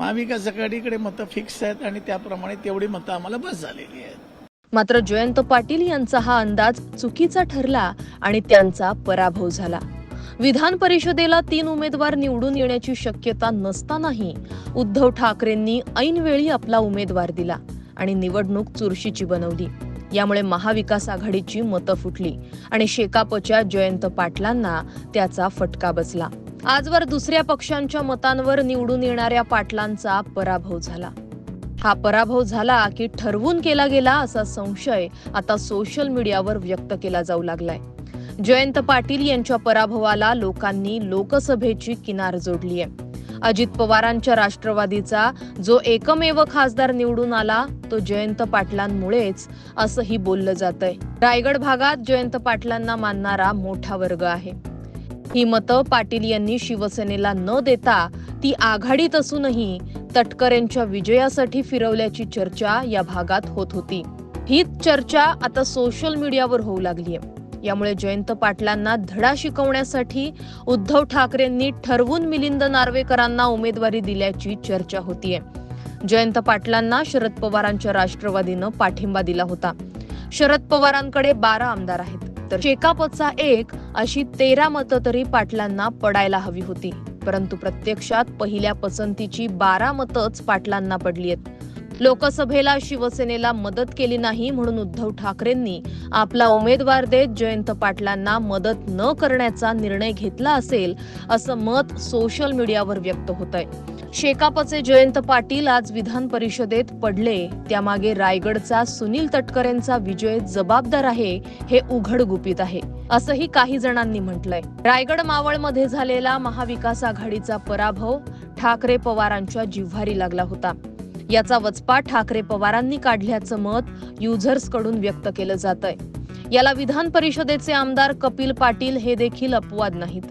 महाविकास आघाडीकडे मतं फिक्स आहेत आणि त्याप्रमाणे तेवढी मतं आम्हाला बस झालेली आहेत. मात्र जयंत पाटील यांचा हा अंदाज चुकीचा ठरला आणि त्यांचा पराभव झाला. विधान परिषदेला तीन उमेदवार निवडून येण्याची शक्यता नसतानाही उद्धव ठाकरेंनी ऐनवेळी आपला उमेदवार दिला आणि निवडणूक चुरशीची बनवली. यामुळे महाविकास आघाडीची मतं फुटली आणि शेकापच्या जयंत पाटलांना त्याचा फटका बसला. आजवर दुसऱ्या पक्षांच्या मतांवर निवडून येणाऱ्या पाटलांचा पराभव झाला. हा पराभव झाला की ठरवून केला गेला असा संशय आता सोशल मीडियावर व्यक्त केला जाऊ लागलाय. जयंत पाटील यांच्या पराभवाला लोकांनी लोकसभेची किनार जोडली आहे अजित पवारांच्या राष्ट्रवादीचा जो एकमेव खासदार निवडून आला तो जयंत पाटलांमुळेच असंही बोललं जात आहे रायगड भागात जयंत पाटलांना मानणारा मोठा वर्ग आहे. ही मतं पाटील यांनी शिवसेनेला न देता ती आघाडीत असूनही तटकरेंच्या विजयासाठी फिरवल्याची चर्चा या भागात होत होती. हीच चर्चा आता सोशल मीडियावर होऊ लागली आहे. यामुळे जयंत पाटलांना धडा शिकवण्यासाठी उद्धव ठाकरेंनी ठरवून मिलिंद नार्वेकरांना उमेदवारी दिल्याची चर्चा होतीये. जयंत पाटलांना शरद पवारांच्या राष्ट्रवादीनं पाठिंबा दिला होता. शरद पवारांकडे बारा आमदार आहेत. तर शेकापचा एक अशी तेरा मतं तरी पाटलांना पडायला हवी होती. परंतु प्रत्यक्षात पहिल्या पसंतीची बारा मतच पाटलांना पडली आहेत. लोकसभेला शिवसेनेला मदत केली नाही म्हणून उद्धव ठाकरेंनी आपला उमेदवार देत जयंत पाटलांना मदत न करण्याचा निर्णय घेतला असेल असं मत सोशल मीडियावर व्यक्त होत आहे शेकापचे जयंत पाटील आज विधान परिषदेत पडले. त्यामागे रायगडचा सुनील तटकरेंचा विजय जबाबदार आहे हे उघड गुपित आहे. असंही काही जणांनी म्हटलंय. रायगड मावळमध्ये झालेला महाविकास आघाडीचा पराभव ठाकरे पवारांच्या जिव्हारी लागला होता. याचा वचपा ठाकरे पवारांनी काढल्याचं मत युझर्सकडून व्यक्त केलं जात आहे याला विधान परिषदेचे आमदार कपिल पाटील हे देखील अपवाद नाहीत.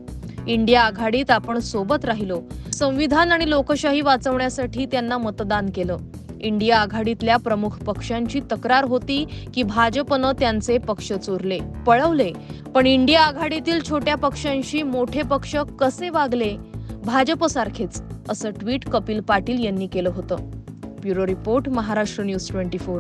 इंडिया आघाडीत आपण सोबत राहिलो. संविधान आणि लोकशाही वाचवण्यासाठी त्यांना मतदान केलं. इंडिया आघाडीतल्या प्रमुख पक्षांची तक्रार होती की भाजपनं त्यांचे पक्ष चोरले. पळवले. पण इंडिया आघाडीतील छोट्या पक्षांशी मोठे पक्ष कसे वागले? भाजपसारखेच असं ट्विट कपिल पाटील यांनी केलं होतं. Bureau report Maharashtra news twenty four.